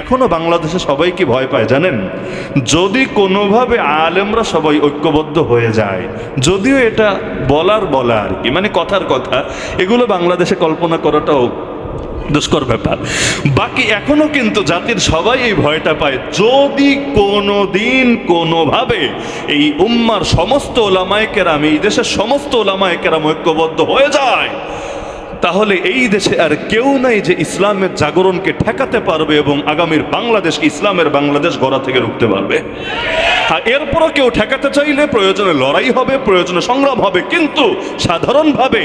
এখনও বাংলাদেশে সবাই কি ভয় পায়, জানেন? যদি কোনোভাবে আলেমরা সবাই ঐক্যবদ্ধ হয়ে যায়, যদিও এটা বলার বলা আর কি মানে কথার কথা, এগুলো বাংলাদেশে কল্পনা করাটাও দুষ্কর ব্যাপার। বাকি এখনও কিন্তু জাতির সবাই এই ভয়টা পায়। যদি কোনো দিন কোনোভাবে এই উম্মার সমস্ত ওলামায় কেরাম, এই দেশের সমস্ত ওলামায় কেরাম ঐক্যবদ্ধ হয়ে যায় তাহলে এই দেশে আর কেউ নাই যে ইসলামের জাগরণকে ঠেকাতে পারবে এবং আগামীর বাংলাদেশকে ইসলামের বাংলাদেশ গড়া থেকে রুখতে পারবে। আর এরপরও কেউ ঠেকাতে চাইলে প্রয়োজনে লড়াই হবে, প্রয়োজনে সংগ্রাম হবে, কিন্তু সাধারণভাবে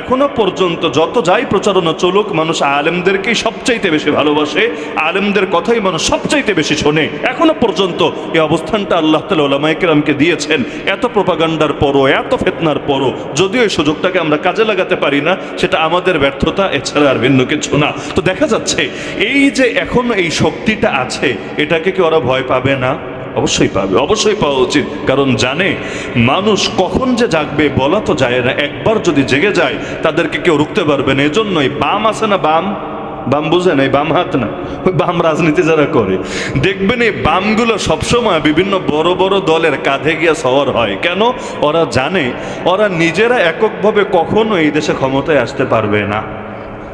এখনও পর্যন্ত যত যাই প্রচারণা চলুক, মানুষ আলেমদেরকেই সবচাইতে বেশি ভালোবাসে, আলেমদের কথাই মানুষ সবচাইতে বেশি শোনে। এখনও পর্যন্ত এই অবস্থানটা আল্লাহ তালা ওলামাইকেরামকে দিয়েছেন। এত প্রপাগান্ডার পরও, এত ফেতনার পরও, যদিও এই সুযোগটাকে আমরা কাজে লাগাতে পারি না, সেটা আমাদের ব্যর্থতা, এছাড়া আর ভিন্ন কিছু না। তো দেখা যাচ্ছে, এই যে এখন এই শক্তিটা আছে, এটাকে কি ওরা ভয় পাবে না? অবশ্যই পাবে, অবশ্যই পাওয়া উচিত। কারণ জানে, মানুষ কখন যে জাগবে বলা তো যায় না। একবার যদি জেগে যায়, তাদেরকে কেউ রুখতে পারবে না। এজন্যই বাম আছে না বাম? বাম বুঝে নাই, বাম হাত না। ওই বাম রাজনীতি যারা করে, দেখবেন এই বামগুলো সবসময় বিভিন্ন বড় বড় দলের কাঁধে গিয়ে শহর হয়। কেন? ওরা জানে, ওরা নিজেরা এককভাবে কখনো এই দেশে ক্ষমতায় আসতে পারবে না।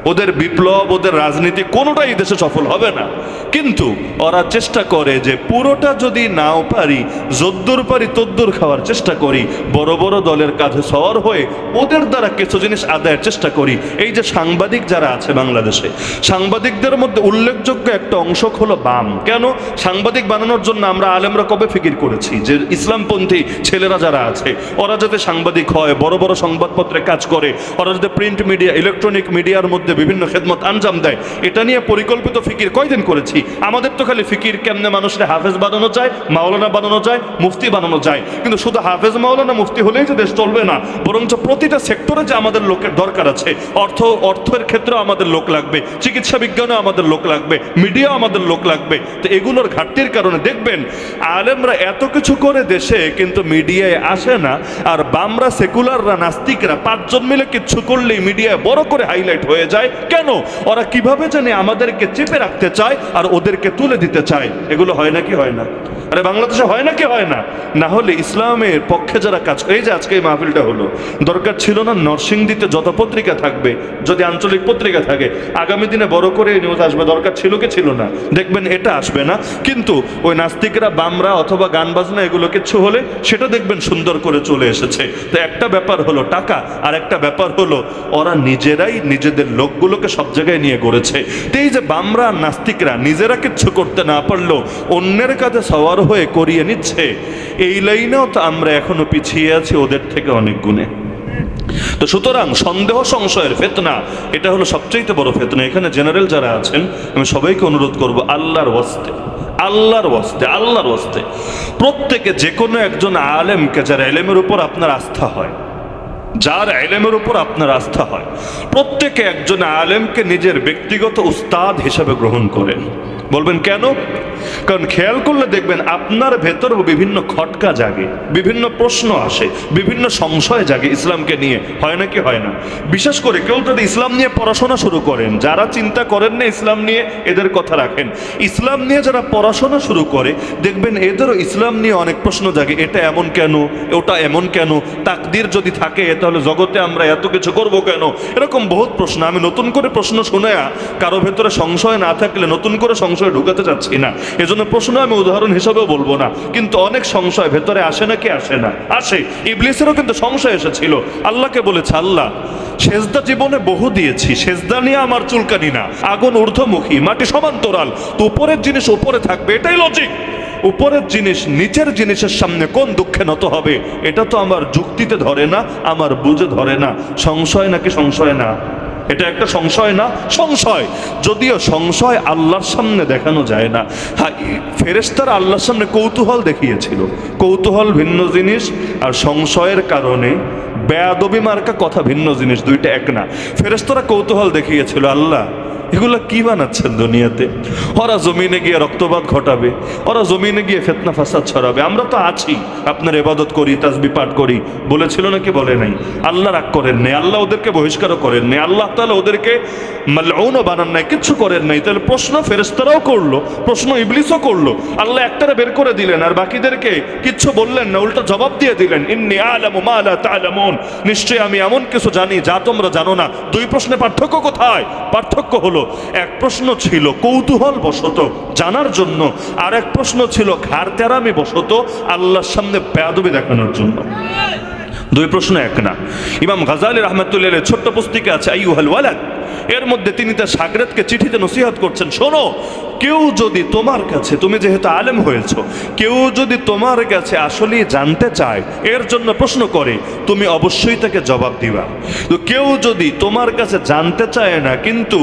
ওদের বিপ্লব, ওদের রাজনীতি কোনোটাই দেশে সফল হবে না। কিন্তু ওরা চেষ্টা করে যে পুরোটা যদি নাও পারি, যদ্দুর পারি তদ্দুর খাওয়ার চেষ্টা করি, বড় বড় দলের কাছে সওয়ার হয়ে ওদের দ্বারা কিছু জিনিস আদায়ের চেষ্টা করি। এই যে সাংবাদিক যারা আছে বাংলাদেশে, সাংবাদিকদের মধ্যে উল্লেখযোগ্য একটা অংশ হলো বাম। কেন? সাংবাদিক বানানোর জন্য আমরা আলেমরা কবে ফিকির করেছি? যে ইসলামপন্থী ছেলেরা যারা আছে, ওরা যাতে সাংবাদিক হয়, বড় বড় সংবাদপত্রে কাজ করে, ওরা যাতে প্রিন্ট মিডিয়া ইলেকট্রনিক মিডিয়ার মধ্যে বিভিন্ন খেদমত আঞ্জাম দেয়। এটা নিয়ে পরিকল্পিত ফিকির কয়দিন করেছি? আমাদের তো খালি ফিকির কেমনে মানুষের হাফেজ বানানো যায়, মাওলানা বানানো যায়, মুফতি বানানো যায়। কিন্তু শুধু হাফেজ, মাওলানা, মুফতি হলেই যে দেশ চলবে না, বরঞ্চ প্রতিটা সেক্টরে যে আমাদের লোকের দরকার আছে, অর্থ, অর্থের ক্ষেত্রে আমাদের লোক লাগবে, চিকিৎসা বিজ্ঞানে আমাদের লোক লাগবে মিডিয়া আমাদের লোক লাগবে। তো এগুলোর ঘাটতির কারণে দেখবেন, আলেমরা এত কিছু করে দেশে, কিন্তু মিডিয়ায় আসে না, আর বামরা সেকুলাররা, নাস্তিকরা, পাঁচজন মিলে কিচ্ছু করলেই মিডিয়ায় বড় করে হাইলাইট হয়ে যায়। কেন? ওরা কীভাবে জানে আমাদেরকে চেপে রাখতে চায় আর ওদেরকে তুলে দিতে চায়? এগুলো হয় নাকি হয় না? আরে বাংলাদেশে হয় নাকি হয় না? না হলে ইসলামের পক্ষে যারা কাজ এই যে আজকে এই মাহফিলটা হলো, দরকার ছিল না নরসিংদীতে যত পত্রিকা থাকবে, যদি আঞ্চলিক পত্রিকা থাকে, আগামী দিনে বড় করে এই নিউজ আসবে। দরকার ছিল কি ছিল না? দেখবেন এটা আসবে না। কিন্তু ওই নাস্তিকরা বামরা অথবা গান বাজনা এগুলো কিছু হলে সেটা দেখবেন সুন্দর করে চলে এসেছে। তো একটা ব্যাপার হলো টাকা, আর একটা ব্যাপার হলো ওরা নিজেরাই নিজেদের লোকগুলোকে সব জায়গায় নিয়ে গড়েছে। তো এই যে বামরা নাস্তিকরা নিজেরা কিচ্ছু করতে না পারলেও অন্যের কাছে সওয়ার হয়ে করিয়ে নিচ্ছে, এই লাইনেও তো আমরা এখনও পিছিয়ে আছি, ওদের থেকে অনেক গুণে। তো সুতরাং সন্দেহ সংশয়ের ফেতনা, এটা হলো সবচেয়ে বড় ফেতনা। এখানে জেনারেল যারা আছেন, আমি সবাইকে অনুরোধ করব, আল্লাহর ওয়াস্তে আল্লাহর ওয়াস্তে আল্লাহর ওয়াস্তে। প্রত্যেকে যে কোনো একজন আলেমকে, যার এলেমের উপর আপনার আস্থা হয় যার এলেমের উপর আপনার আস্থা হয়। প্রত্যেকে একজন আলেমকে নিজের ব্যক্তিগত উস্তাদ হিসাবে গ্রহণ করেন। বলবেন, কেন? কারণ খেয়াল করলে দেখবেন আপনার ভেতর বিভিন্ন খটকা জাগে, বিভিন্ন প্রশ্ন আসে, বিভিন্ন সংশয় জাগে ইসলামকে নিয়ে। হয় নাকি হয় না? বিশেষ করে কেউ যদি ইসলাম নিয়ে পড়াশোনা শুরু করেন, যারা চিন্তা করেন না ইসলাম নিয়ে, এদের কথা রাখেন। ইসলাম নিয়ে যারা পড়াশোনা শুরু করে, দেখবেন এদেরও ইসলাম নিয়ে অনেক প্রশ্ন জাগে, এটা এমন কেন? ওটা এমন কেন? তাকদির যদি থাকে তাহলে জগতে আমরা এত কিছু করব কেন? এরকম বহুত প্রশ্ন। আমি নতুন করে প্রশ্ন শুনে কারও ভেতরে সংশয় না থাকলে নতুন করে সংশয় ঢুকাতে চাচ্ছি না। এজন্য প্রশ্ন আমি উদাহরণ হিসাবেও বলব না। কিন্তু অনেক সংশয় ভেতরে আসে নাকি আসে না? আসে। ইবলিসেরও কিন্তু সংশয় এসেছিল। আল্লাহকে বলেছে, আল্লাহ, সেজদা জীবনে বহু দিয়েছি। সেজদা নিয়ে আমার চুলকানি না। আগুন ঊর্ধ্বমুখী, মাটি সমান্তরাল। তো উপরের জিনিস উপরে থাকবে। এটাই লজিক উপরের জিনিস, নিচের জিনিসের সামনে কোন দুঃখে নত হবে? এটা তো আমার যুক্তিতে ধরে না, আমার বুঝে ধরে না। সংশয় নাকি সংশয় না? এটা একটা সংশয় না? সংশয়। যদিও সংশয় আল্লাহর সামনে দেখানো যায় না। হ্যাঁ ফেরেস্তার আল্লাহর সামনে কৌতূহল দেখিয়েছিল। কৌতূহল ভিন্ন জিনিস আর সংশয়ের কারণে বেয়াদবি মার্কা কথা ভিন্ন জিনিস, দুইটা এক না। ফেরেস্তারা কৌতূহল দেখিয়েছিল, আল্লাহ এগুলো কি বানাচ্ছেন দুনিয়াতে? ওরা জমিনে গিয়ে রক্তপাত ঘটাবে, ওরা জমিনে গিয়ে ফেতনা ফাসাদ ছড়াবে। আমরা তো আছি, আপনার এবাদত করি তাজবি পাঠ করি। বলেছিল নাকি বলে নাই? আল্লাহ রাগ করেন নাই, আল্লাহ ওদেরকে বহিষ্কারও করেন নাই, আল্লাহ তাহলে ওদেরকে মালউনও বানান নাই, কিচ্ছু করেন নাই। তাহলে প্রশ্ন ফেরেস্তারাও করল, প্রশ্ন ইবলিসও করল। আল্লাহ একটারে বের করে দিলেন আর বাকিদেরকে কিচ্ছু বললেন না, উল্টা জবাব দিয়ে দিলেন, ইন্নি আলামু মা লা তা'লামুন নিশ্চয়ই আমি এমন কিছু জানি যা তোমরা জানো না। দুই প্রশ্নে পার্থক্য কোথায়? পার্থক্য হলো এক প্রশ্ন ছিল কৌতূহল বশত জানার জন্য, আর এক প্রশ্ন ছিল ঘাড় তেরামি আল্লাহর সামনে পেয়াদবি দেখানোর জন্য। দুই প্রশ্ন এক না। ইমাম গাজালি রহমতুল্লাহ ছোট্ট পুস্তিকা আছে, আইয়ুহাল ওয়ালাদ। এর মধ্যে তিনি তার সাগরেদকে চিঠিতে নসিহত করছেন, শোনো, কেউ যদি তোমার কাছে, তুমি যেহেতু আলেম হয়েছ, কেউ যদি তোমার কাছে আসলেই জানতে চায়, এর জন্য প্রশ্ন করে, তুমি অবশ্যই তাকে জবাব দিবা। তো কেউ যদি তোমার কাছে জানতে চায় না, কিন্তু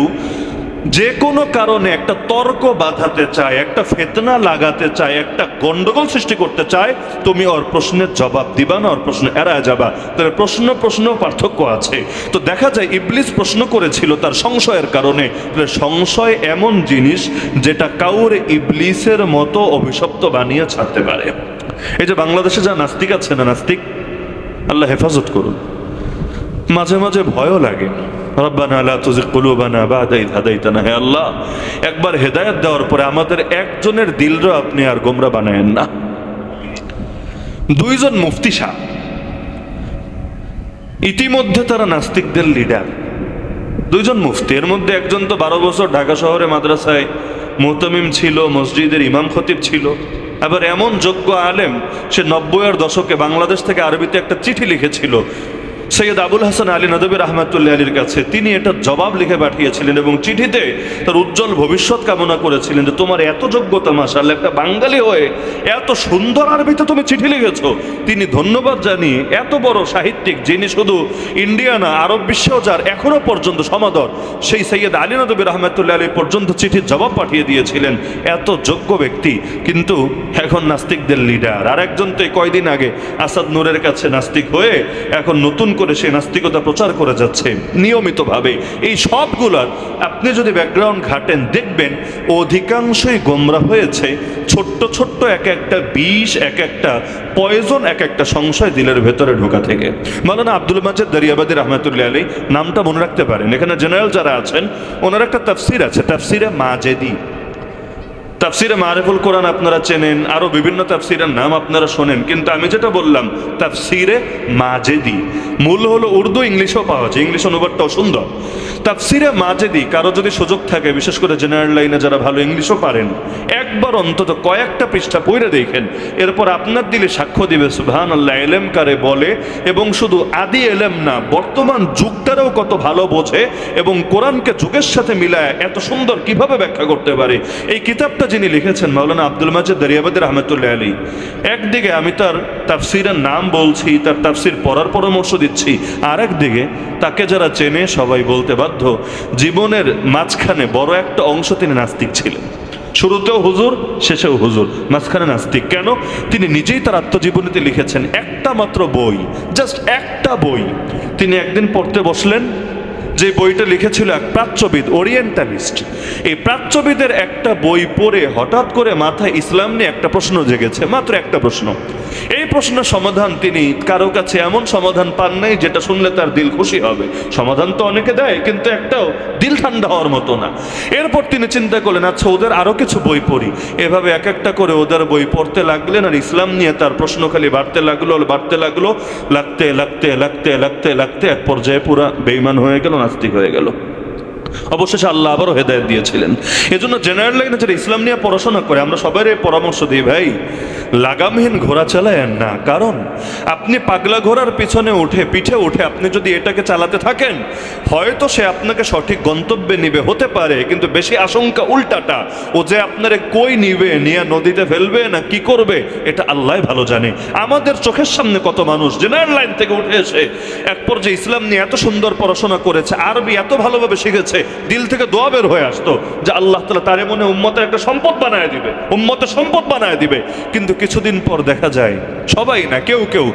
যে কোনো কারণে একটা তর্ক বাঁধাতে চায়, একটা ফেতনা লাগাতে চায়, একটা গন্ডগোল সৃষ্টি করতে চায়, তুমি ওর প্রশ্নের জবাব দিবা না, ওর প্রশ্ন এড়ায় যাবা। তাহলে প্রশ্ন প্রশ্ন পার্থক্য আছে। তো দেখা যায় ইবলিস প্রশ্ন করেছিল তার সংশয়ের কারণে। তাহলে সংশয় এমন জিনিস যেটা কাউর ইবলিসের মতো অভিশপ্ত বানিয়ে ছাড়তে পারে। এই যে বাংলাদেশে যা নাস্তিক আছে না নাস্তিক, আল্লাহ হেফাজত করুন। মাঝে মাঝে ভয়ও লাগে। রব্বানা লা তুজিগ কুলুবানা বাদা হে আল্লাহ, একবার হেদায়েত দেওয়ার পরে আমাদের একজনের দিলরও আপনি আর গোমরা বানায়েন না। দুইজন মুফতি শাহ ইতিমধ্যে তারা নাস্তিকদের লিডার। দুইজন মুফতি, এর মধ্যে একজন তো বারো বছর ঢাকা শহরে মাদ্রাসায় মোহতামিম ছিল, মসজিদের ইমাম খতিব ছিল। আবার এমন যোগ্য আলেম, সে নব্বইয়ের দশকে বাংলাদেশ থেকে আরবিতে একটা চিঠি লিখেছিল সৈয়দ আবুল হাসান আলী নদবির রহমাতুল্লাহ আলীর কাছে তিনি এটা জবাব লিখে পাঠিয়েছিলেন এবং চিঠিতে তার উজ্জ্বল ভবিষ্যৎ কামনা করেছিলেন যে তোমার এত যোগ্যতা মাসাল একটা বাঙালি হয়ে এত সুন্দর আরবিতে তুমি চিঠি লিখেছো। তিনি ধন্যবাদ জানিয়ে এত বড় সাহিত্যিক যিনি শুধু ইন্ডিয়া না, আরব বিশ্বেও যার এখনও পর্যন্ত সমাদর, সেই সৈয়দ আলী নদবী রহমাতুল্লাহ আলী পর্যন্ত চিঠির জবাব পাঠিয়ে দিয়েছিলেন। এত যোগ্য ব্যক্তি, কিন্তু এখন নাস্তিকদের লিডার আর একজন তো কয়দিন আগে আসাদ নূরের কাছে নাস্তিক হয়ে এখন নতুন করে সে নাস্তিকতা প্রচার করে যাচ্ছে। নিয়মিতভাবে এই সবগুলার আপনি যদি ব্যাকগ্রাউন্ড ঘাটেন, দেখবেন অধিকাংশই গোমরা হয়েছে ছোট্ট ছোট্ট এক একটা বিষ, এক একটা পয়জন এক একটা সংশয় দিলের ভেতরে ঢোকা থেকে। মালানা আব্দুল মাজেদ দরিয়াবাদী রহমতুল্লাহ আলী নামটা মনে রাখতে পারেন। এখানে জেনারেল যারা আছেন, ওনার একটা তাফসির আছে, তাফসিরে মাজেদি। তাফসিরে মারেফুল কোরআন আপনারা চেনেন আরও বিভিন্ন তাফসিরের নাম আপনারা শোনেন, কিন্তু আমি যেটা বললাম, তাফসিরে মাজেদি। মূল হলো উর্দু, ইংলিশও পাওয়া যায়, ইংলিশ অনুবাদটাও সুন্দর। তাফসিরে মাজেদি কারও যদি সুযোগ থাকে, বিশেষ করে জেনারেল লাইনে যারা ভালো ইংলিশও পারেন, একবার অন্তত কয়েকটা পৃষ্ঠা পড়ে দেখেন। এরপর আপনার দিলে সাক্ষ্য দিবে সুবহান আল্লাহ এলেম কারে বলে, এবং শুধু আদি এলেম না, বর্তমান যুগটারও কত ভালো বোঝে, এবং কোরআনকে যুগের সাথে মিলায় এত সুন্দর কীভাবে ব্যাখ্যা করতে পারে? এই কিতাবটা যিনি লিখেছেন, মাওলানা আব্দুল মাজিদ দরিয়াবাদী রহমতুল্লাহ আলী একদিকে আমি তার তাফসিরের নাম বলছি, তার তাফসির পড়ার পরামর্শ দিচ্ছি আর একদিকে তাকে যারা চেনে সবাই বলতে বাধ্য জীবনের মাঝখানে বড় একটা অংশ তিনি নাস্তিক ছিলেন। শুরুতেও হুজুর, শেষেও হুজুর। মাঝখানে নাস্তিক। কেন? তিনি নিজেই তার আত্মজীবনীতে লিখেছেন একটা মাত্র বই জাস্ট একটা বই। তিনি একদিন পড়তে বসলেন যে বইটা লিখেছিল এক প্রাচ্যবিদ ওরিয়েন্টালিস্ট এই প্রাচ্যবিদের একটা বই পড়ে হঠাৎ করে মাথায় ইসলাম নিয়ে একটা প্রশ্ন জেগেছে, মাত্র একটা প্রশ্ন। এই প্রশ্নের সমাধান তিনি, কারও কাছে এমন সমাধান পান নাই যেটা শুনলে তার দিল খুশি হবে। সমাধান তো অনেকে দেয়, কিন্তু একটাও দিল ঠান্ডা হওয়ার মতো না। এরপর তিনি চিন্তা করলেন আচ্ছা ওদের আরও কিছু বই পড়ি। এভাবে এক একটা করে ওদের বই পড়তে লাগলেন আর ইসলাম নিয়ে তার প্রশ্ন খালি বাড়তে লাগল বাড়তে লাগল, লাগতে লাগতে লাগতে লাগতে লাগতে, এক পর্যায়ে পুরা বেইমান হয়ে গেল নাস্তিক হয়ে গেল। অবশেষে আল্লাহ আবারও হেদায়ত দিয়েছিলেন। এজন্য জেনারেল লাইনে যারা ইসলাম নিয়ে পড়াশোনা করে, আমরা সবাই পরামর্শ দিই, ভাই, লাগামহীন ঘোড়া চালায়েন না। কারণ আপনি পাগলা ঘোড়ার পিছনে উঠে, পিঠে উঠে আপনি যদি এটাকে চালাতে থাকেন, হয়তো সে আপনাকে সঠিক গন্তব্যে নিবে। হতে পারে, কিন্তু বেশি আশঙ্কা উল্টাটা, ও যে আপনারে কই নিবে, নিয়ে নদীতে ফেলবে না কি করবে, এটা আল্লাহ ভালো জানে। আমাদের চোখের সামনে কত মানুষ জেনারেল লাইন থেকে উঠে এসে, এক পর্যায়ে ইসলাম নিয়ে এত সুন্দর পড়াশোনা করেছে, আরবি এত ভালোভাবে শিখেছে দিল থেকে দোয়া বের হয়ে আসতো যে আল্লাহ তালা তারে মনে উম্মতের একটা সম্পদ বানায় দিবে, উম্মতের সম্পদ বানায় দিবে। কিন্তু কিছুদিন পর দেখা যায়, সবাই না, কেউ কেউ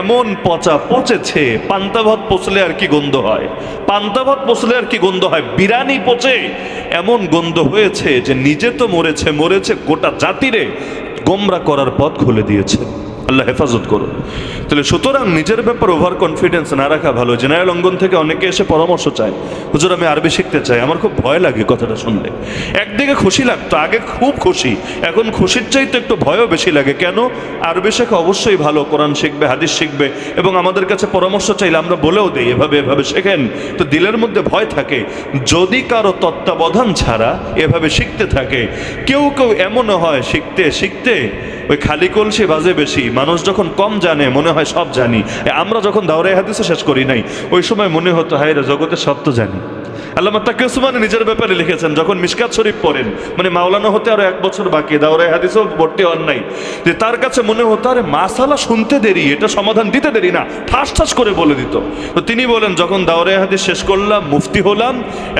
এমন পচা পচেছে, পান্তা ভাত পচলে আর কি গন্ধ হয়। পান্তা ভাত পচলে আর কি গন্ধ হয়, বিরানি পচে। এমন গন্ধ হয়েছে যে নিজে তো মরেছে মরেছে গোটা জাতিরে। গোমরা করার পথ খুলে দিয়েছে। আল্লাহ হেফাজত করুন। তাহলে সুতরাং নিজের ব্যাপার ওভার কনফিডেন্স না রাখা ভালো। জেনারেল অঙ্গন থেকে অনেকে এসে পরামর্শ চায়, হুজুর, আমি আরবি শিখতে চাই। আমার খুব ভয় লাগে কথাটা শুনলে। একদিকে খুশি লাগতো, আগে খুব খুশি। এখন খুশির চাইতে একটু ভয়ও বেশি লাগে। কেন? আরবি শেখা অবশ্যই ভালো, কোরআন শিখবে, হাদিস শিখবে, এবং আমাদের কাছে পরামর্শ চাইলে আমরা বলেও দিই, এভাবে এভাবে শেখেন। তো দিলের মধ্যে ভয় থাকে। যদি কারও তত্ত্বাবধান ছাড়া এভাবে শিখতে থাকে, কেউ কেউ এমনও হয়, শিখতে শিখতে ওই খালি কলসি বাজে বেশি। মানুষ যখন কম জানে, মনে হয় সব জানি। আমরা যখন দাওরাই হাদিসে শেষ করি নাই, ওই সময় মনে হতো, হায় জগতে সব তো জানি। আল্লামা তাকে উসমান নিজের ব্যাপারে লিখেছেন, যখন মিসকাত শরীফ পড়েন মানে মাওলানা হতে আরও এক বছর বাকি দাওরাই হাদিসও ভর্তি হন নাই, যে তার কাছে মনে হতো, আরে মাসালা শুনতে দেরি, এটা সমাধান দিতে দেরি না, ঠাস ঠাস করে বলে দিত। তো তিনি বলেন, যখন দাওরাই হাদিস শেষ করলাম, মুফতি হলাম,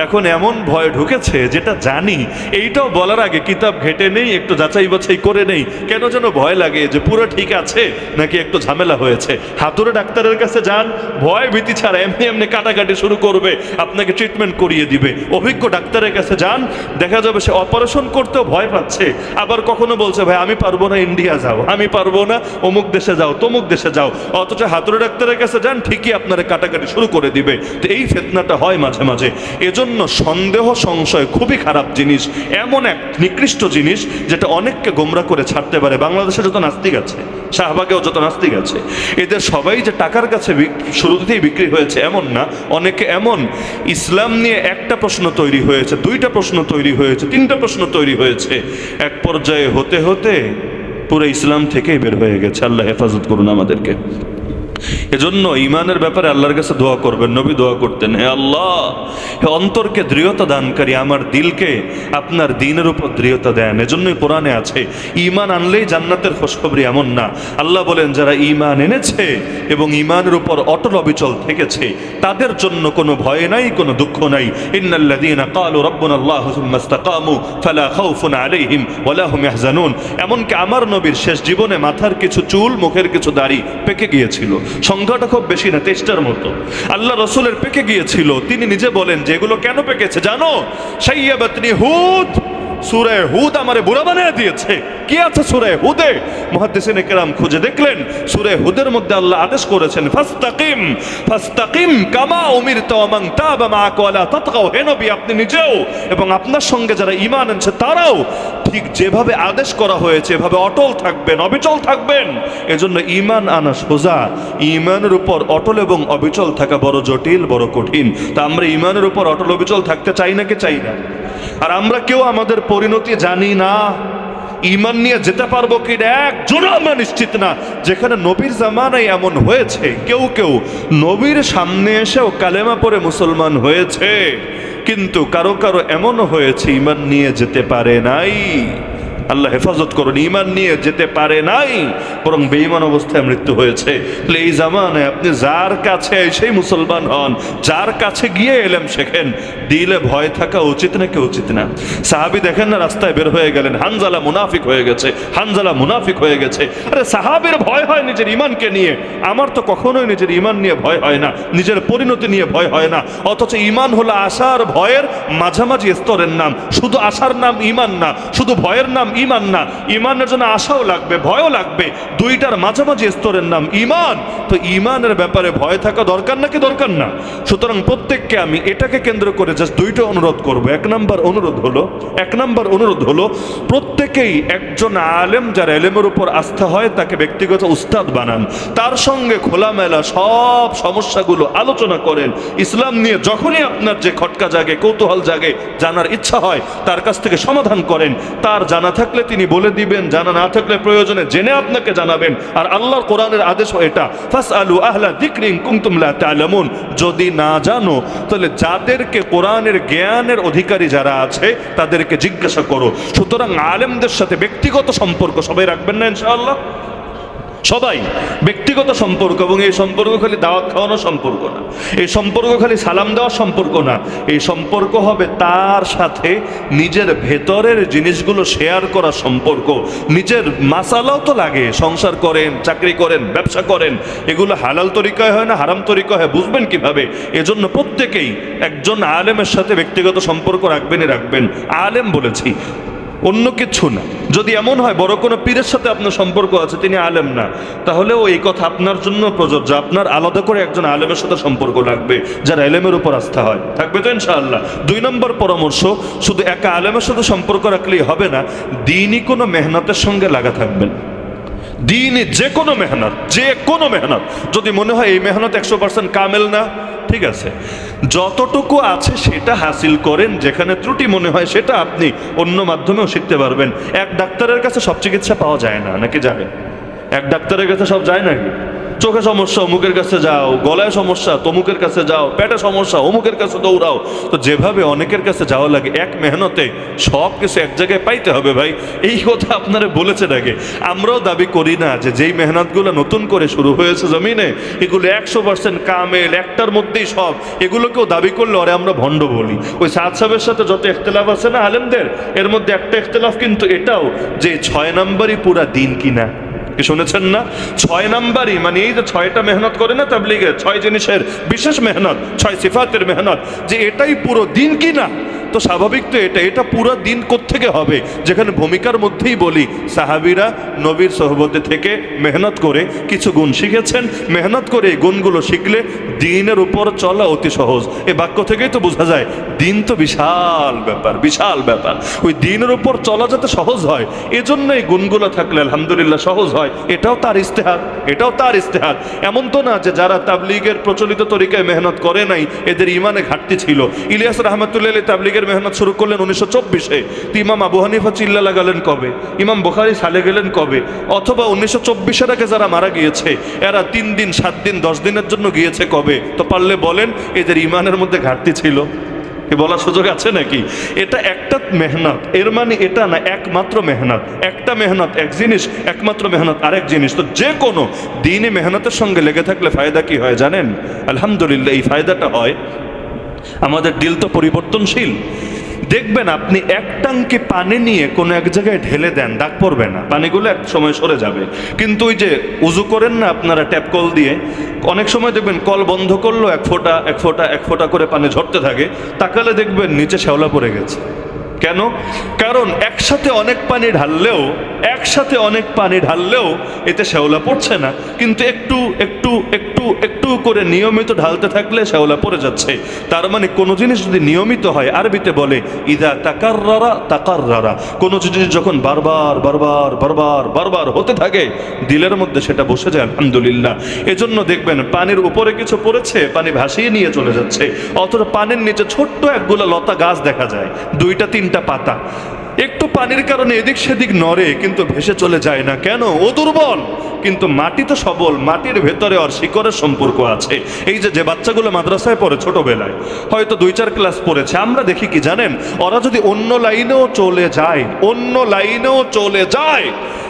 এখন এমন ভয় ঢুকেছে যেটা জানি, এইটাও বলার আগে কিতাব ঘেটে নেই, একটু যাচাই বাছাই করে নেই, কেন যেন ভয় লাগে যে পুরো ঠিক আছে, নাকি একটু ঝামেলা হয়েছে। হাতুড়ে ডাক্তারের কাছে যান, ভয় ভীতি ছাড়া এমনি এমনি কাটাকাটি শুরু করবে, আপনাকে ট্রিটমেন্ট করিয়ে দিবে। অভিজ্ঞ ডাক্তারের কাছে যান, দেখা যাবে সে অপারেশন করতেও ভয় পাচ্ছে। আবার কখনো বলছে, ভাই, আমি পারব না, ইন্ডিয়া যাও। আমি পারব না, অমুক দেশে যাও, তমুক দেশে যাও। অথচ হাতুড়ে ডাক্তারের কাছে যান, ঠিকই আপনারা কাটাকাটি শুরু করে দিবে। তো এই ফেতনাটা হয় মাঝে মাঝে। এজন্য সন্দেহ, সংশয় খুবই খারাপ জিনিস, এমন এক নিকৃষ্ট জিনিস যেটা অনেককে গোমরা করে ছাড়তে পারে। বাংলাদেশে যত নাস্তিক আছে, শাহবাগেও যত নাস্তিক আছে, এদের সবাই যে টাকার কাছে বিক- শুরুতেই বিক্রি হয়েছে এমন না, অনেকে এমন। ইসলাম নিয়ে একটা প্রশ্ন তৈরি হয়েছে, দুইটা প্রশ্ন তৈরি হয়েছে, তিনটা প্রশ্ন তৈরি হয়েছে। এক পর্যায়ে হতে হতে পুরো ইসলাম থেকেই বের হয়ে গেছে। আল্লাহ হেফাজত করুন আমাদেরকে। এজন্য ইমানের ব্যাপারে আল্লাহর কাছে দোয়া করবেন, নবী দোয়া করতেন, হে আল্লাহ, হে অন্তরকে দৃঢ়তা দানকারী, আমার দিলকে আপনার দিনের উপর দৃঢ়তা দেন। এজন্যই কোরআনে আছে ইমান আনলেই জান্নাতের খোঁজখবরি এমন না। আল্লাহ বলেন, যারা ইমান এনেছে এবং ইমানের উপর অটল অবিচল থেকেছে, তাদের জন্য কোনো ভয় নাই, কোনো দুঃখ নাই। ইন্নাল্লাযীনা ক্বালু রাব্বুনা আল্লাহ সুম্মা ইসতাকামু, ফালা খাউফুন আলাইহিম ওয়ালা হুম ইয়াহজানুন। এমনকি আমার নবীর শেষ জীবনে মাথার কিছু চুল, মুখের কিছু দাড়ি পেকে গিয়েছিল। সংখ্যাটা খুব বেশি না, তেষ্টার মতো। আল্লাহ রসুলের পেকে গিয়েছিল, তিনি নিজে বলেন যে এগুলো কেন পেকেছে? জানো? সাইয়াবাতনি হুদ সুরে হুদ আমারে বুড়া বানিয়ে দিয়েছে। কি আছে সুরে হুদে? মুহাদ্দিসিনে কেরাম খুঁজে দেখলেন, সুরে হুদের মধ্যে আল্লাহ আদেশ করেছেন, ফাস্তাকিম ফাস্তাকিম কামা উমির তাওয়ামাং তাবা মাআকা ওয়ালা তাতগাও হে নবী, আপনি নিজেও এবং আপনার সঙ্গে যারা ঈমান আনছে, তারাও ঠিক যেভাবে আদেশ করা হয়েছে, এভাবে অটল থাকবেন, অবিচল থাকবেন। এজন্য ঈমান আনা সোজা। ঈমানের উপর অটল এবং অবিচল থাকা বড় জটিল, বড় কঠিন। তা আমরা ঈমানের উপর অটল, অবিচল থাকতে চাই না কি চাই না? আর আমরা কেউ আমাদের পরিণতি জানি না। ইমান নিয়ে যেতে পারব কি একজনও আমরা নিশ্চিত না। যেখানে নবীর জামানায় এমন হয়েছে, কেউ কেউ নবীর সামনে এসেও কালেমা পরে মুসলমান হয়েছে। কিন্তু কারও কারও এমন হয়েছে ইমান নিয়ে যেতে পারে নাই। আল্লাহ হেফাজত করুন ইমান নিয়ে যেতে পারে নাই, বরং বেঈমান অবস্থায় মৃত্যু হয়েছে। এই জামানায় আপনি যার কাছে এসেই মুসলমান হন, যার কাছে গিয়ে এলেম শেখেন, দিলে ভয় থাকা উচিত নাকি উচিত না? সাহাবি দেখেন না রাস্তায় বের হয়ে গেলেন, হানজালা মুনাফিক হয়ে গেছে, হানজালা মুনাফিক হয়ে গেছে। আরে সাহাবের ভয় হয় নিজের ইমানকে নিয়ে, আমার তো কখনোই নিজের ইমান নিয়ে ভয় হয় না, নিজের পরিণতি নিয়ে ভয় হয় না, অথচ ইমান হলো আশার ভয়ের মাঝামাঝি স্তরের নাম, শুধু আশার নাম ইমান না, শুধু ভয়ের নাম ইমান না। ইমানের জন্য আশাও লাগবে, ভয়ও লাগবে। দুইটার মাঝামাঝি স্তরের নাম ইমান। তো ইমানের ব্যাপারে ভয় থাকা দরকার নাকি দরকার না? সুতরাং প্রত্যেককে আমি এটাকে কেন্দ্র করে জাস্ট দুইটা অনুরোধ করব। এক নাম্বার অনুরোধ হলো, এক নাম্বার অনুরোধ হলো, প্রত্যেকেই একজন আলেম যার এলেমের উপর আস্থা হয় তাকে ব্যক্তিগত উস্তাদ বানান। তার সঙ্গে খোলামেলা সব সমস্যাগুলো আলোচনা করেন। ইসলাম নিয়ে যখনই আপনার যে খটকা জাগে, কৌতূহল জাগে, জানার ইচ্ছা হয়, তার কাছ থেকে সমাধান করেন। তার জানা থাকলে তিনি বলে দিবেন, জানা না থাকলে প্রয়োজনে জেনে আপনাকে জানাবেন। আর আল্লাহর কোরআনের আদেশও এটা। ফাস আলু আহলা দিকরিং কুমতুমলা তা'লামুন যদি না জানো, তাহলে যাদেরকে কোরআনের জ্ঞানের অধিকারী যারা আছে, তাদেরকে জিজ্ঞাসা করো। সুতরাং আলেমদের সাথে ব্যক্তিগত সম্পর্ক সবাই রাখবেন না, ইনশাআল্লাহ? সবাই ব্যক্তিগত সম্পর্ক এবং এই সম্পর্ক খালি দাওয়াত খাওয়ানোর সম্পর্ক না। এই সম্পর্ক খালি সালাম দেওয়ার সম্পর্ক না। এই সম্পর্ক হবে তার সাথে নিজের ভেতরের জিনিসগুলো শেয়ার করার সম্পর্ক। নিজের মাসালাও তো লাগে। সংসার করেন, চাকরি করেন, ব্যবসা করেন। এগুলো হালাল তরিকায় হয় না, হারাম তরিকা হয়, বুঝবেন কীভাবে? এজন্য প্রত্যেকেই একজন আলেমের সাথে ব্যক্তিগত সম্পর্ক রাখবেনই রাখবেন। আলেম বলেছি। অন্য কিছু না। যদি এমন হয়, বড় কোনো পীরের সাথে আপনার সম্পর্ক আছে, তিনি আলেম না তাহলেও এই কথা আপনার জন্য প্রযোজ্য। আপনার আলাদা করে একজন আলেমের সাথে সম্পর্ক লাগবে, যার আলেমের উপর আস্থা হয়। থাকবে তো ইনশাআল্লাহ। দুই নম্বর পরামর্শ, শুধু একা আলেমের সাথে সম্পর্ক রাখলেই হবে না, দিনই কোনো মেহনতের সঙ্গে লাগা থাকবেন দিনই যে কোনো মেহনত যে কোনো মেহনত, যদি মনে হয় এই মেহনত একশো পার্সেন্ট কামেল না, ঠিক আছে। যতটুকু আছে সেটা হাসিল করেন, যেখানে ত্রুটি মনে হয় সেটা আপনি অন্য মাধ্যমেও শিখতে পারবেন। এক ডাক্তারের কাছে সব চিকিৎসা পাওয়া যায় না, নাকি জানেন? এক ডাক্তারের কাছে সব যায় নাকি? চোখে সমস্যা, অমুকের কাছে যাও। গলায় সমস্যা, তমুকের কাছে যাও। পেটে সমস্যা, অমুকের কাছে দৌড়াও। তো যেভাবে অনেকের কাছে যাওয়া লাগে, এক মেহনতে সব কিছু এক জায়গায় পাইতে হবে ভাই। এই কথা আপনারা বলেছেন আগে। আমরাও দাবি করি না যে যেই মেহনতগুলো নতুন করে শুরু হয়েছে জমিনে, এগুলো একশো পার্সেন্ট কামেল, একটার মধ্যেই সব। এগুলোকেও দাবি করলে ওরে আমরা ভণ্ড বলি। ওই সাদ সাহেবের সাথে যত ইখতলাফ আছে না আলেমদের, এর মধ্যে একটা ইখতলাফ কিন্তু এটাও যে ছয় নম্বরই পুরা দিন কিনা। কি শুনেছেন না? ছয় নাম্বারই মানে এই যে ছয়টা মেহনত করে না তাবলিগে, ছয় জিনিসের বিশেষ মেহনত, ছয় সিফাতের মেহনত, যে এটাই পুরো দিন কি না? তো স্বাভাবিক তো এটা এটা পুরো দিন থেকে হবে? যেখানে ভূমিকার মধ্যেই বলি, সাহাবিরা নবীর সহবতে থেকে মেহনত করে কিছু গুণ শিখেছেন। মেহনত করে এই গুণগুলো শিখলে দিনের উপর চলা অতি সহজ। এই বাক্য থেকেই তো বোঝা যায়, দিন তো বিশাল ব্যাপার বিশাল ব্যাপার। ওই দিনের উপর চলা যাতে সহজ হয়, এজন্য এই গুণগুলো থাকলে আলহামদুলিল্লাহ সহজ হয়। এটাও তার ইস্তেহার এটাও তার ইস্তেহার এমন তো না যে যারা তাবলিগের প্রচলিত তরিকায় মেহনত করে নাই, এদের ইমানে ঘাটতি ছিল। ইলিয়াস রহমতুল্লাহ তাবলিগের মেহনত শুরু করলেন উনিশশো চব্বিশে। তো ইমাম আবু হানিফা চিল্লা লাগালেন কবে? ইমাম বোখারি সালে গেলেন কবে? অথবা উনিশশো চব্বিশের আগে যারা মারা গিয়েছে, এরা তিন দিন, সাত দিন, দশ দিনের জন্য গিয়েছে কবে? তো পারলে বলেন, এদের ইমানের মধ্যে ঘাটতি ছিল। বলার সুযোগ আছে নাকি? এটা একটা মেহনত। এর মানে এটা না, একমাত্র মেহনত। একটা মেহনত, এক জিনিস, একমাত্র মেহনত, আরেক জিনিস। তো যে কোনো দিনে মেহনতের সঙ্গে লেগে থাকলে ফায়দা কি হয় জানেন? আলহামদুলিল্লাহ, এই ফায়দাটা হয় আমাদের দিল তো পরিবর্তনশীল। দেখবেন আপনি এক টাঙ্কি পানি নিয়ে কোনো এক জায়গায় ঢেলে দেন, দাগ পড়বে না। পানিগুলো এক সময় সরে যাবে। কিন্তু ওই যে উজু করেন না আপনারা ট্যাপ কল দিয়ে, অনেক সময় দেখবেন কল বন্ধ করল এক ফোঁটা এক ফোঁটা এক ফোঁটা করে পানি ঝরতে থাকে। তাকালে দেখবেন নিচে শ্যাওলা পড়ে গেছে। কেন? কারণ একসাথে অনেক পানি ঢাললেও একসাথে অনেক পানি ঢাললেও এতে শ্যাওলা পড়ছে না। কিন্তু একটু একটু একটু একটু করে নিয়মিত ঢালতে থাকলে শ্যাওলা পড়ে যাচ্ছে। তার মানে কোনো জিনিস যদি নিয়মিত হয়, আরবিতে বলে, ইদা তাকাররা তাকাররা কোনো জিনিস যখন বারবার বারবার বারবার বারবার হতে থাকে, দিলের মধ্যে সেটা বসে যায়, আলহামদুলিল্লাহ। এজন্য দেখবেন পানির উপরে কিছু পড়েছে, পানি ভাসিয়ে নিয়ে চলে যাচ্ছে। অথচ পানির নিচে ছোট্ট একগুলো লতা গাছ দেখা যায়, দুইটা, তিনটা পাতা। একটু পানির কারণে এদিক সেদিক নড়ে, কিন্তু ভেসে চলে যায় না। কেন? ও দুর্বল। কিন্তু মাটি তো সবল, মাটির ভেতরে আর শিকড়ের সম্পর্ক আছে। এই যে যে বাচ্চাগুলো মাদ্রাসায় পড়ে ছোটবেলায়, হয়তো দুই চার ক্লাস পড়েছে। আমরা দেখি কি জানেন? ওরা যদি অন্য লাইনেও চলে যায়, অন্য লাইনেও চলে যায়,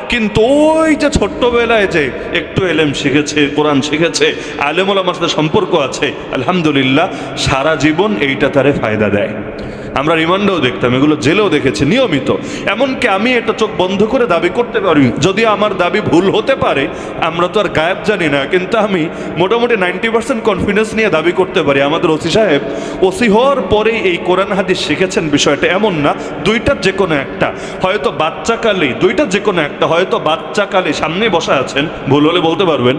কিন্তু ওই যে ছোট্টবেলায় যে একটু এলেম শিখেছে, কোরআন শিখেছে আলেমুল আমার সাথে সম্পর্ক আছে, আলহামদুলিল্লাহ, সারা জীবন এইটা তারে ফায়দা দেয়। আমরা রিমান্ডেও দেখতাম, এগুলো জেলেও দেখেছি, নিয়মিত। এমনকি আমি এটা চোখ বন্ধ করে দাবি করতে পারি, যদি আমার দাবি ভুল হতে পারে, আমরা তো আর গায়েব জানি না, কিন্তু আমি মোটামুটি নাইনটি পার্সেন্ট কনফিডেন্স নিয়ে দাবি করতে পারি। আমাদের ওসি সাহেব, ওসি হওয়ার পরেই এই কোরআন হাদিস শিখেছেন বিষয়টা এমন না দুইটার যে কোনো একটা। হয়তো বাচ্চাকালেই দুইটার যে কোনো একটা, হয়তো বাচ্চাকালে সামনে বসা আছেন, ভুল হলে বলতে পারবেন,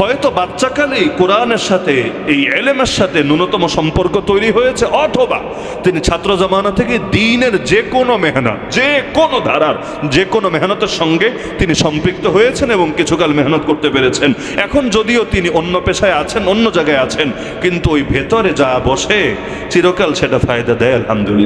হয়তো বাচ্চাকালেই কোরআনের সাথে, এই এলেমের সাথে ন্যূনতম সম্পর্ক তৈরি হয়েছে, অথবা তিনি ছাত্র জামানা থেকে দিনের যে কোনো মেহনত, যে কোনো ধারার যে কোনো মেহনতের সঙ্গে তিনি সম্পৃক্ত হয়েছেন এবং কিছুকাল মেহনত করতে পেরেছেন। এখন যদিও তিনি অন্য পেশায় আছেন, অন্য জায়গায় আছেন, কিন্তু ওই ভেতরে যা বসে, চিরকাল সেটা ফায়দা দেয়, আলহামদুলিল্লাহ।